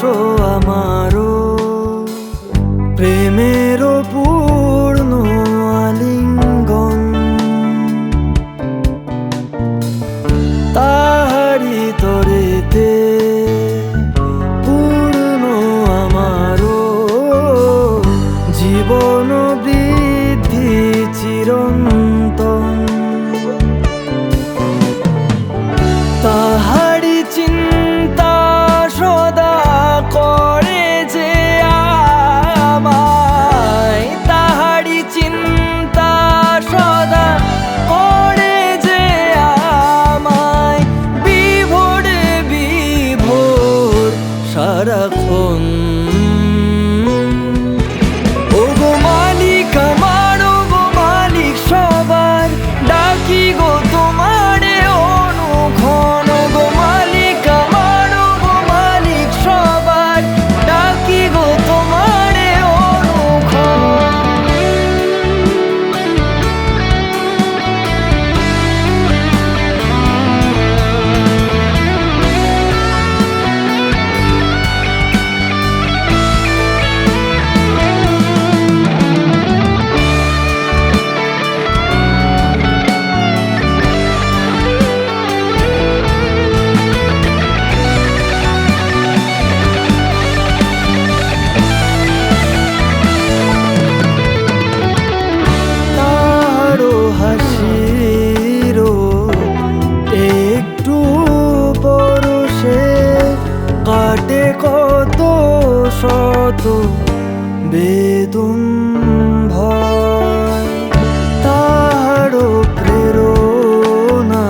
আসো আমারও। প্রেমের পূর্ণ আলিঙ্গন। তাহারি তরেতে পূর্ণ আমারও। জীবন বৃদ্ধি চিরঞ্জ কত বেদুম ভয় তাহার প্রেরণা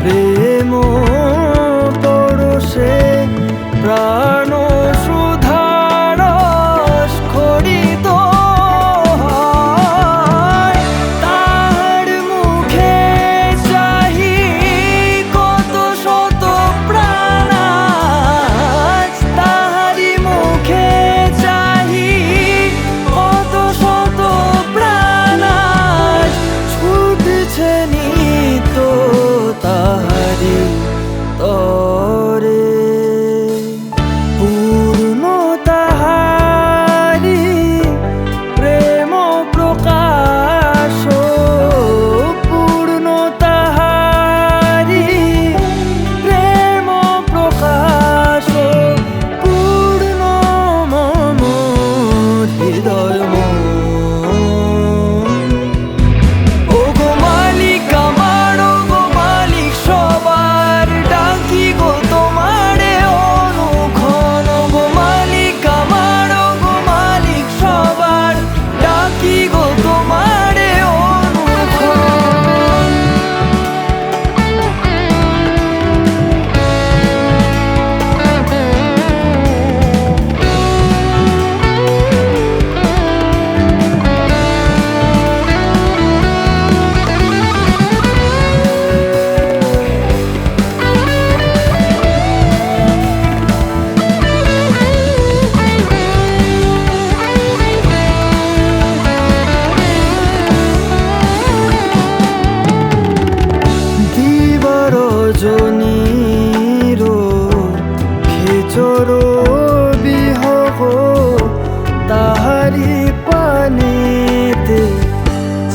প্রেম সে প্রায়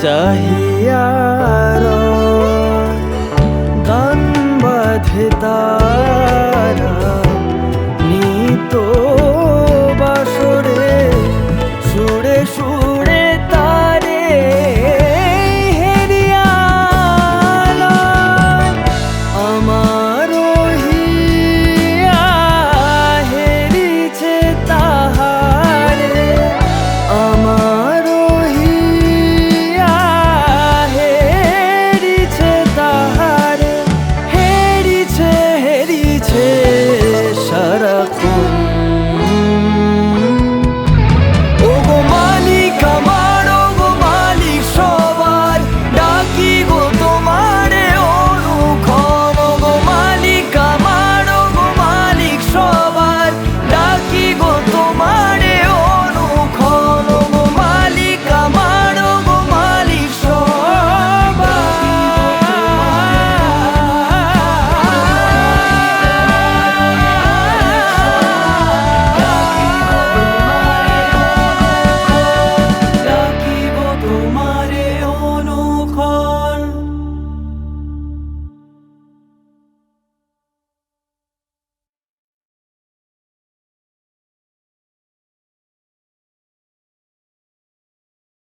सह्यम्बिता